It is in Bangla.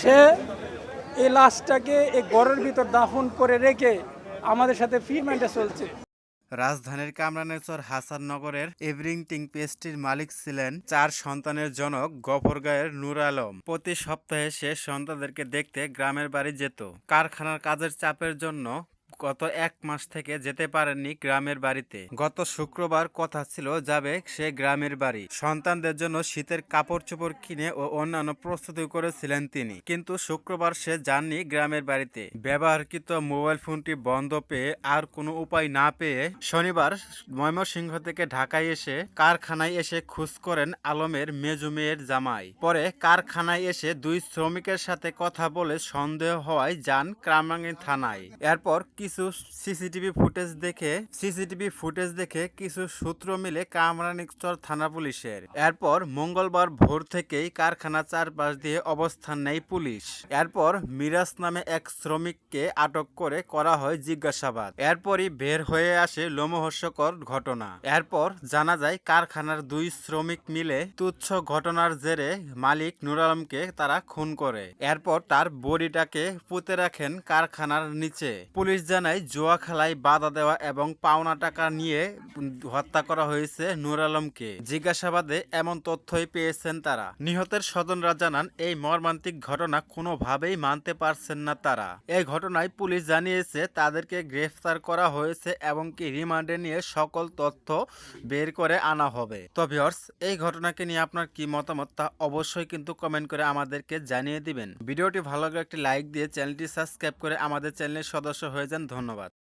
সে এই লাশটাকে এই গড়ের ভিতর দাফন করে রেখে আমাদের সাথে ফিরমেন্টে চলছে। রাজধানীর কামরানেশ্বর হাসাননগরের এভরিংটিং পেস্ট্রির মালিক ছিলেন চার সন্তানের জনক গফরগাঁয়ের নূর আলম। প্রতি সপ্তাহে সে সন্তানদেরকে দেখতে গ্রামের বাড়ি যেত। কারখানার কাজের চাপের জন্য গত এক মাস থেকে যেতে পারেননি গ্রামের বাড়িতে। গত শুক্রবার কথা ছিল যাবে সে গ্রামের বাড়ি। সন্তানদের জন্য শীতের কাপড় চোপড় কিনে ও অন্যান্য প্রস্তুতি করেছিলেন তিনি। কিন্তু শুক্রবার সে যাননি গ্রামের বাড়িতে। ব্যবহারকৃত মোবাইল ফোনটি বন্ধ পেয়ে আর কোনো উপায় না পেয়ে শনিবার ময়মনসিংহ থেকে ঢাকায় এসে কারখানায় এসে খোঁজ করেন আলমের মেজু মেয়ের জামাই। পরে কারখানায় এসে দুই শ্রমিকের সাথে কথা বলে সন্দেহ হওয়ায় যান কামরাঙ্গীর থানায়। এরপর কিছু সিসিটিভি ফুটেজ দেখে, সিসিটিভি ফুটেজ দেখে কিছু সূত্র মিলে কামরানীচর থানা পুলিশের। এরপর মঙ্গলবার ভোর থেকেই কারখানা চারপাশ দিয়ে অবস্থান নেয় পুলিশ। এরপর মিরাজ নামে এক শ্রমিককে আটক করে করা হয় জিজ্ঞাসাবাদ। এরপরই বের হয়ে আসে লোমহর্ষকর ঘটনা। এরপর জানা যায়, কারখানার দুই শ্রমিক মিলে তুচ্ছ ঘটনার জেরে মালিক নুর আলমকে তারা খুন করে। এরপর তার বডিটাকে পুঁতে রাখেন কারখানার নিচে। পুলিশ জানায় জুয়া খেলায় বাধা দেওয়া এবং পাওনা টাকা নিয়ে হত্যা করা হয়েছে নুর আলমকে। জিজ্ঞাসাবাদে এমন তথ্যই পেয়েছেন তারা। নিহতের স্বজনরা জানান, এই মর্মান্তিক ঘটনা কোনোভাবেই মানতে পারছেন না তারা। এই ঘটনায় পুলিশ জানিয়েছে, তাদেরকে গ্রেফতার করা হয়েছে এবং কি রিমান্ডে নিয়ে সকল তথ্য বের করে আনা হবে। তো ভিউয়ার্স, এই ঘটনাকে নিয়ে আপনার কি মতামত তা অবশ্যই কিন্তু কমেন্ট করে আমাদেরকে জানিয়ে দিবেন। ভিডিওটি ভালো লাগলে একটি লাইক দিয়ে চ্যানেলটি সাবস্ক্রাইব করে আমাদের চ্যানেলের সদস্য হয়ে যান। ধন্যবাদ।